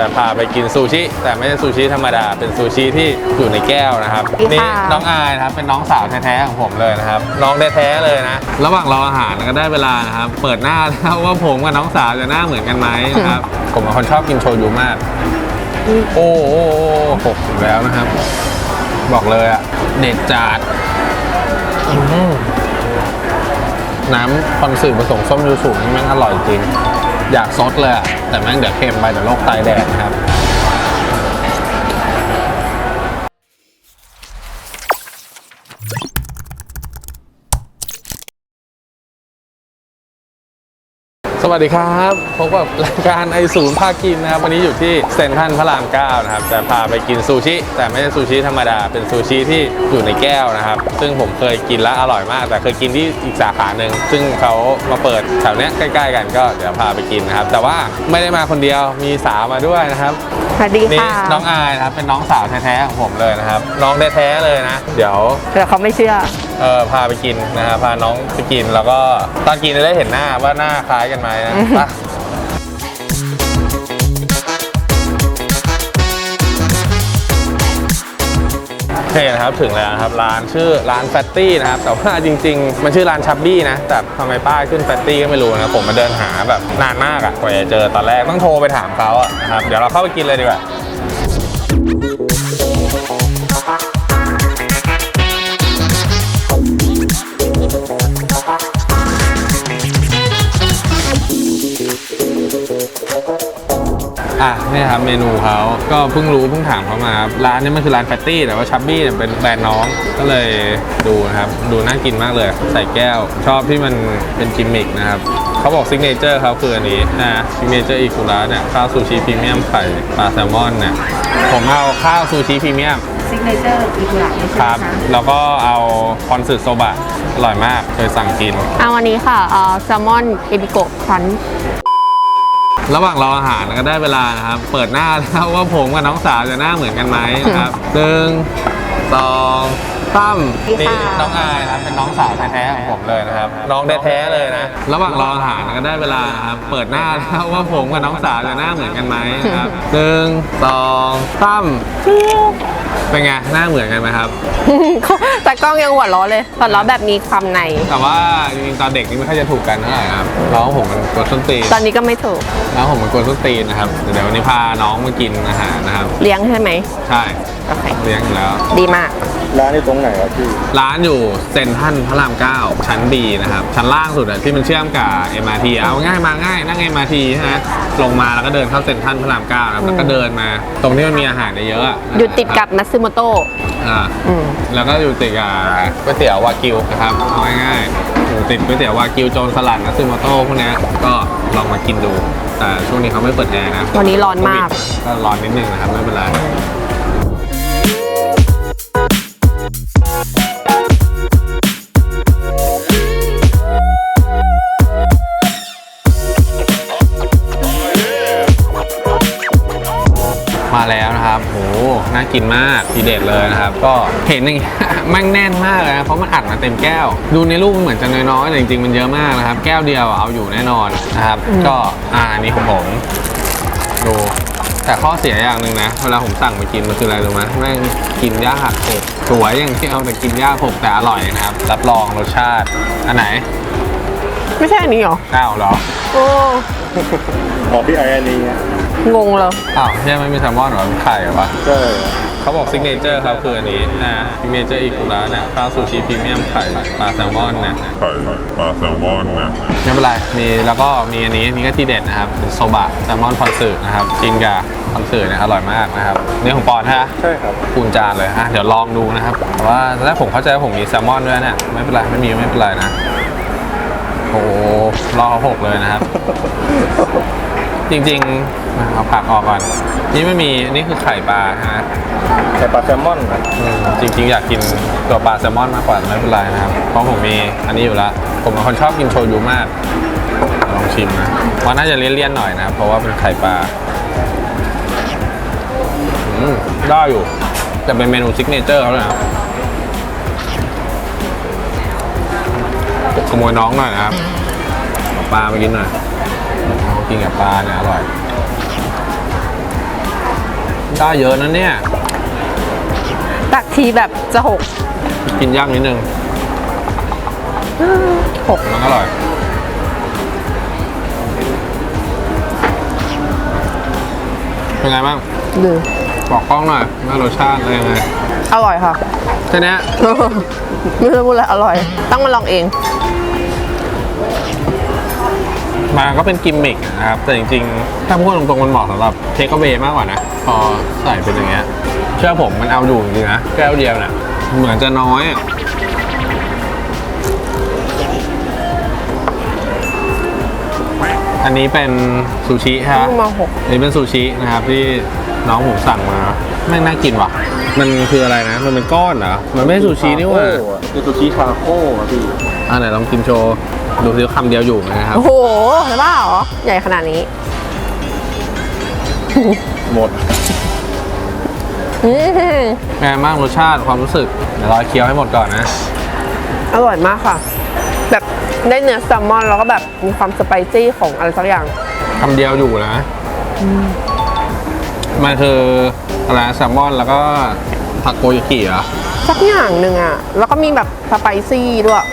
จะพาไปกินซูชิ แต่ไม่ใช่ซูชิธรรมดา เป็นซูชิที่อยู่ในแก้วนะครับ สวัสดีนี่ค่ะ น้องอายนะครับเป็นน้องสาวแท้ๆของผมเลยนะครับ น้องแท้ๆเลยนะ ระหว่างรออาหารก็ได้เวลานะครับ เปิดหน้าแล้วว่าผมกับน้องสาวจะหน้าเหมือนกันไหมนะครับ ผมเป็นคนชอบกินโชยุมาก โอ้โหหกอยู่แล้วนะครับ บอกเลยอะเด็ดจัดอื้อหือน้ำคอนสึผสมส้มยูสุนี่แม่งอร่อยจริง อยากซดเลยอะแต่แม่งเดี๋ยวเค็มไปเดี๋ยวโรคไตแดงครับ สวัสดีครับพบกับรายการไอศูนย์พากินนะครับ วันนี้อยู่ที่เซนทรัลพระราม9นะครับจะพาไปกินซูชิ แต่ไม่ใช่ซูชิธรรมดา เป็นซูชิที่อยู่ในแก้วนะครับ ซึ่งผมเคยกินแล้วอร่อยมาก แต่เคยกินที่อีกสาขาหนึ่ง ซึ่งเขามาเปิดแถวเนี้ยใกล้ ๆ กันก็เดี๋ยวพาไปกินนะครับ แต่ว่าไม่ได้มาคนเดียวมีสาวมาด้วยนะครับ สวัสดีนี่ค่ะน้องอายนะครับเป็นน้องสาวแท้ๆของผมเลยนะครับ น้องแท้ๆเลยนะ เดี๋ยวแต่เขาไม่เชื่อ เออพาไปกินนะฮะพาน้องไปกินแล้วก็ตอนกินจะได้เห็นหน้าว่าหน้าคล้ายกันไหมนะอือฮึไป โอเคนะครับถึงแล้วครับร้านชื่อร้านแฟตตี้นะครับแต่ว่าจริง ๆ มันชื่อร้านชับบี้นะ แต่ทำไมป้ายขึ้นแฟตตี้ก็ไม่รู้นะผมมาเดินหาแบบนานมากอะกว่าจะเจอตอนแรกต้องโทรไปถามเขาอะนะครับเดี๋ยวเราเข้าไปกินเลยดีกว่า เนี่ยครับเมนูเขาก็เพิ่งรู้เพิ่งถามเขามาครับร้านนี้มันคือร้านแฟตตี้แต่ว่าชับบี้เนี่ยเป็นแบรนด์น้องก็เลยดูนะครับ ดูน่ากินมากเลย ใส่แก้ว ชอบที่มันเป็นกิมมิกนะครับเขาบอกซิกเนเจอร์เขาคืออันนี้นะซิกเนเจอร์อีคุระเนี่ยข้าวซูชิพรีเมียมไข่ปลาแซลมอนเนี่ยผมเอาข้าวซูชิพรีเมียมซิกเนเจอร์อีกหลังครับแล้วก็เอาคอนสึโซบะอร่อยมากเคยสั่งกิน เอาวันนี้ค่ะเอ่อแซลมอนเอบิโกะครัน ระหว่างรออาหารก็ได้เวลานะครับ เปิดหน้าแล้วว่าผมกับน้องสาวจะหน้าเหมือนกันไหมนะครับหนึ่งสองสามนี่น้องอายนะครับเป็นน้องสาวแท้ๆของผมเลยนะครับ น้องแท้ๆเลยนะ ระหว่างรออาหารก็ได้เวลานะครับเปิดหน้าแล้วว่าผมกับน้องสาวจะหน้าเหมือนกันไหมนะครับหนึ่งสองสามเป็นไงหน้าเหมือนกันไหมครับ แต่กล้องยังหัวเราะเลยหัวเราะแบบมีความใน แต่ว่าจริงๆตอนเด็กนี่ไม่ค่อยจะถูกกันเท่าไหร่ครับน้องผมมันกดส้นตีนตอนนี้ก็ไม่ถูกน้องผมมันกดส้นตีนนะครับ เดี๋ยววันนี้พาน้องมากินอาหารนะครับ เลี้ยงใช่ไหมใช่โอเคเลี้ยงอยู่แล้ว ดีมาก ร้านอยู่ตรงไหนครับพี่ ร้านอยู่เซ็นทรัลพระราม9ชั้น B นะครับ ชั้นล่างสุดอะที่มันเชื่อมกับ MRT เอาง่ายมาง่ายนั่ง MRT ใช่ไหมลงมาแล้วก็เดินเข้าเซ็นทรัลพระราม9นะครับแล้วก็เดินมา ตรงที่มันมีอาหารเยอะๆอะอยู่ติดกับนัตซึโมโตะอ่าอืมแล้วก็อยู่ติดกับก๋วยเตี๋ยววากิวนะครับเอาง่ายๆอยู่ติดก๋วยเตี๋ยววากิวโจรสลัดนัตซึโมโต้พวกเนี้ยก็ลองมากินดู แต่ช่วงนี้เขาไม่เปิดแอร์นะวันนี้ร้อนมาก ก็ร้อนนิดนึงนะครับไม่เป็นไร กินมากทีเด็ดเลยนะครับ ก็เห็นอย่างเงี้ยแม่งแน่นมากเลยนะเพราะมันอัดมาเต็มแก้ว ดูในรูปมันเหมือนจะน้อยๆแต่จริงๆมันเยอะมากนะครับ แก้วเดียวเอาอยู่แน่นอนนะครับ ก็อ่าอันนี้ของผมดูแต่ข้อเสียอย่างหนึ่งนะ เวลาผมสั่งไปกินมันคืออะไรรู้ไหมแม่งกินยากหกสวยอย่างที่เอาแต่กินยากหกแต่อร่อยนะครับ รับรองรสชาติ อันไหนไม่ใช่อันนี้เหรออ้าวเหรอ โอ้อ๋อพี่ไออันนี้ไงงงเลยอ้าวยังไม่มีแซลมอนเหรอเป็นไข่เหรอวะใช่เขาบอกซิกเนเจอร์ครับคืออันนี้นะซิกเนเจอร์อีกุระนะข้าวซูชิพรีเมียมไข่ปลาแซลมอนนะไข่ปลาแซลมอนนะไม่เป็นไรมีแล้วก็มีอันนี้อันนี้ก็ที่เด็ดนะครับเป็นโซบะแซลมอนพอนสึนะครับกินกับพอนสึเนี่ยอร่อยมากนะครับนี่ของปอนฮะใช่ครับปูนจานเลยอะเดี๋ยวลองดูนะครับแต่ว่าตอนแรกผมเข้าใจว่าผมมีแซลมอนด้วยเนี่ยไม่เป็นไรไม่มีไม่เป็นไรนะโอ้โหรอเขาหกเลยนะครับ จริงๆมาเอาผักออกก่อน นี่ไม่มีนี่คือไข่ปลาฮะไข่ปลาแซลมอนนะอืมจริง ๆ อยากกินตัวปลาแซลมอนมากกว่าแต่ไม่เป็นไรนะครับ เพราะผมมีอันนี้อยู่แล้วผมเป็นคนชอบกินโชยุมากลองชิมนะว่าน่าจะเลี่ยนๆหน่อยนะครับเพราะว่าเป็นไข่ปลาอืมได้อยู่แต่เป็นเมนูซิกเนเจอร์เขาเลยนะครับขโมยน้องหน่อยนะครับเอาปลามากินหน่อย กินกับปลาเนี่ยอร่อย ได้เยอะนะเนี่ย ตักทีแบบจะหกกินยากนิดนึงหกมันอร่อย เป็นไงบ้าง หรือบอกกล้องหน่อยว่ารสชาติอะไรยังไงอร่อยค่ะ แค่เนี้ย ไม่รู้พูดอะไรอร่อย ต้องมาลองเอง มาก็เป็นกิมมิคนะครับ แต่จริงๆ ถ้าพูดตรงๆ มันเหมาะสำหรับเทคเวมากกว่านะ พอใส่เป็นอย่างเงี้ย เชื่อผมมันเอาอยู่จริงๆนะ แก้วเดียวเนี่ยเหมือนจะน้อยอะอันนี้เป็นซูชิฮะมาหกอันนี้เป็นซูชินะครับที่น้องผมสั่งมาแม่งน่ากินว่ะ มันคืออะไรนะ มันเป็นก้อนเหรอ มันไม่ใช่ซูชินี่หว่าคือซูชิทาโก้อะพี่อ่าไหนลองกินโชว์ ดูซิว่าคำเดียวอยู่ไหมนะครับ โอ้โหใช่ป่าเหรอ ใหญ่ขนาดนี้ หมดอืมแง่มากรสชาติความรู้สึก เดี๋ยวรอเคี้ยวให้หมดก่อนนะ อร่อยมากค่ะ แบบได้เนื้อแซลมอนแล้วก็แบบมีความสไปซี่ของอะไรสักอย่างคำเดียวอยู่นะมันคือ อะไรแซลมอนแล้วก็ทาโกยากิเหรอสักอย่างหนึ่งอะ แล้วก็มีแบบสไปซี่ด้วย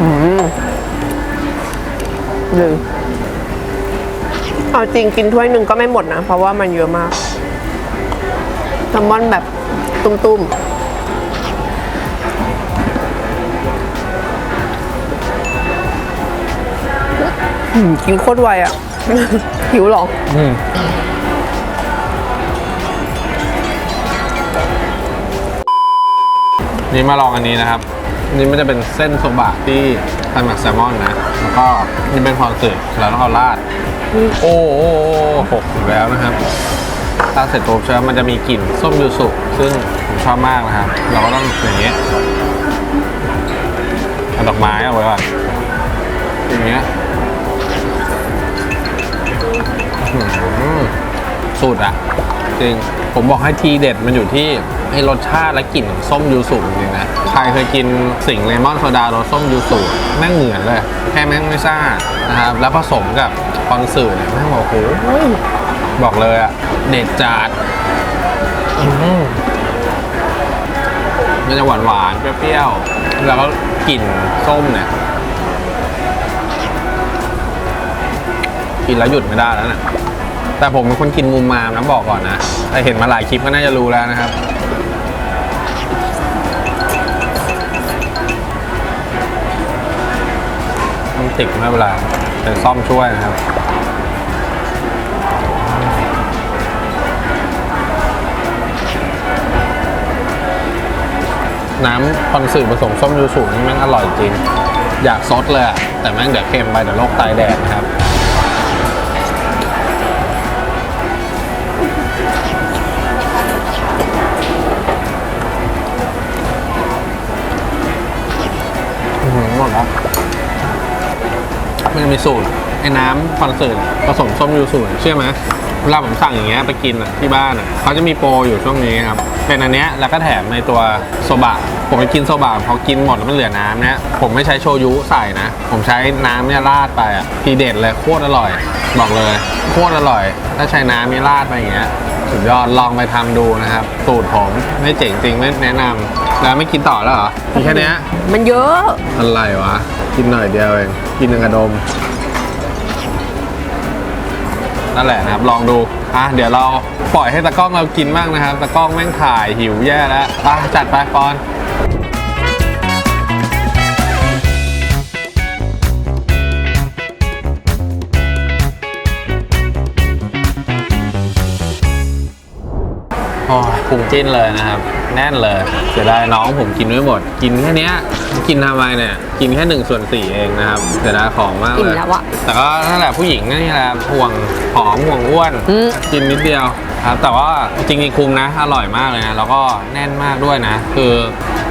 อืมหรือเอาจริงกินถ้วยหนึ่งก็ไม่หมดนะ เพราะว่ามันเยอะมากแซลมอนแบบตุ้มๆ กินโคตรไวอะ หิวเหรออืมนี่มาลองอันนี้นะครับ นี่มันจะเป็นเส้นโซบะที่ทำจากแซลมอนนะ แล้วก็นี่เป็นพรสึแล้วต้องเอาราด โอ้โหหกอยู่แล้วนะครับราดเสร็จปุ๊บเชื้อมันจะมีกลิ่นส้มยูสุซึ่งผมชอบมากนะครับ เราก็ต้องอย่างเงี้ยเอาดอกไม้เอาไว้ก่อนอย่างเงี้ย สูตรอะจริงผมบอกให้ทีเด็ดมันอยู่ที่ไอ้รสชาติและกลิ่นของส้มยูสุจริงนะใครเคยกินสิงเลมอนโซดารสส้มยูสุแม่งเหมือนเลยแค่แม่งไม่ซ่านะครับแล้วผสมกับคอนสื่อเนี่ยแม่งบอกโอ้โหบอกเลยอะเด็ดจัดมันจะหวานหวานๆเปรี้ยวๆแล้วก็กลิ่นส้มเนี่ยกินแล้วหยุดไม่ได้แล้วเนะ แต่ผมเป็นคนกินมุมมามนะบอกก่อนนะแต่เห็นมาหลายคลิปก็น่าจะรู้แล้วนะครับ ต้องติดไม่เป็นไรเป็นซ่อมช่วยนะครับน้ำคอนสึผสมส้มยูสุนี่แม่งอร่อยจริง อยากซดเลยแต่แม่งเดี๋ยวเค็มไปเดี๋ยวโรคไตแดกนะครับ มันจะมีสูตรไอ้น้ำคอนเสิร์ตผสมส้มยูสุเชื่อไหมเวลาผมสั่งอย่างเงี้ยไปกินอะที่บ้านอะเขาจะมีโปรอยู่ช่วงนี้ครับ เป็นอันเนี้ยแล้วก็แถมในตัวโซบะ ผมไปกินโซบะพอกินหมดแล้วมันเหลือน้ำเนี้ยผมไม่ใช้โชยุใส่นะ ผมใช้น้ำเนี่ยราดไปอะทีเด็ดเลยโคตรอร่อย บอกเลยโคตรอร่อย ถ้าใช้น้ำเนี่ยราดไปอย่างเงี้ยสุดยอดลองไปทำดูนะครับ สูตรผมไม่เจ๋งจริงไม่แนะนำ แล้วไม่กินต่อแล้วเหรอมีแค่เนี้ยมันเยอะ อะไรวะ กินหน่อยเดียวเอง กินหนึ่งกระดม นั่นแหละนะครับ ลองดู อะ เดี๋ยวเราปล่อยให้ตะกล้องเรากินบ้างนะครับ ตะกล้องแม่งถ่ายหิวแย่แล้ว อะ จัดไปปอน อ้ยพุงจิ้นเลยนะครับ แน่นเลย เสียดายน้องผมกินไม่หมด กินแค่เนี้ย กินทำไมเนี่ย กินแค่หนึ่งส่วนสี่เองนะครับ เสียดายของมากอิ่เลมย แล้วอะ แต่ก็นั่นแหละผู้หญิงนี่แหละห่วงผอมห่วงอ้วน อืม กินนิดเดียวครับแต่ว่าจริงๆคุ้มนะ อร่อยมากเลยนะ แล้วก็แน่นมากด้วยนะ คือ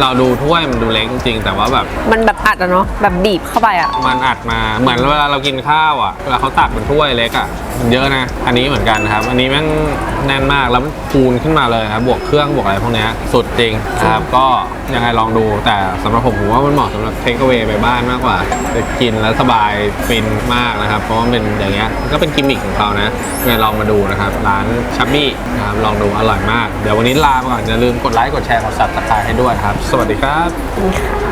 เราดูถ้วยมันดูเล็กจริงๆแต่ว่าแบบมันแบบอัดอะเนาะแบบบีบเข้าไปอะมันอัดมาเหมือนเวลาเรากินข้าวอะเวลาเขาตักเป็นถ้วยเล็กอะมันเยอะนะ อันนี้เหมือนกันครับ อันนี้แม่งแน่นมากแล้วมันคูณขึ้นมาเลยครับบวกเครื่องบวกอะไรพวกเนี้ยสุดจริงนะครับ ก็ยังไงลองดู แต่สำหรับผมผมว่ามันเหมาะสำหรับเทค e เ a y ไปบ้านมากกว่าจะกินแล้วสบายฟินมากนะครับ เพราะว่ามันเป็นอย่างเงี้ยก็เป็นกิมมิคของเขานะยังไงลองมาดูนะครับ ร้านชับบี้นะครับลองดูอร่อยมาก เดี๋ยววันนี้ลาไปก่อนอย่าลืมกดไลค์กดแชร์กดซับสไครต์ให้ด้วยครับสวัสดีครับ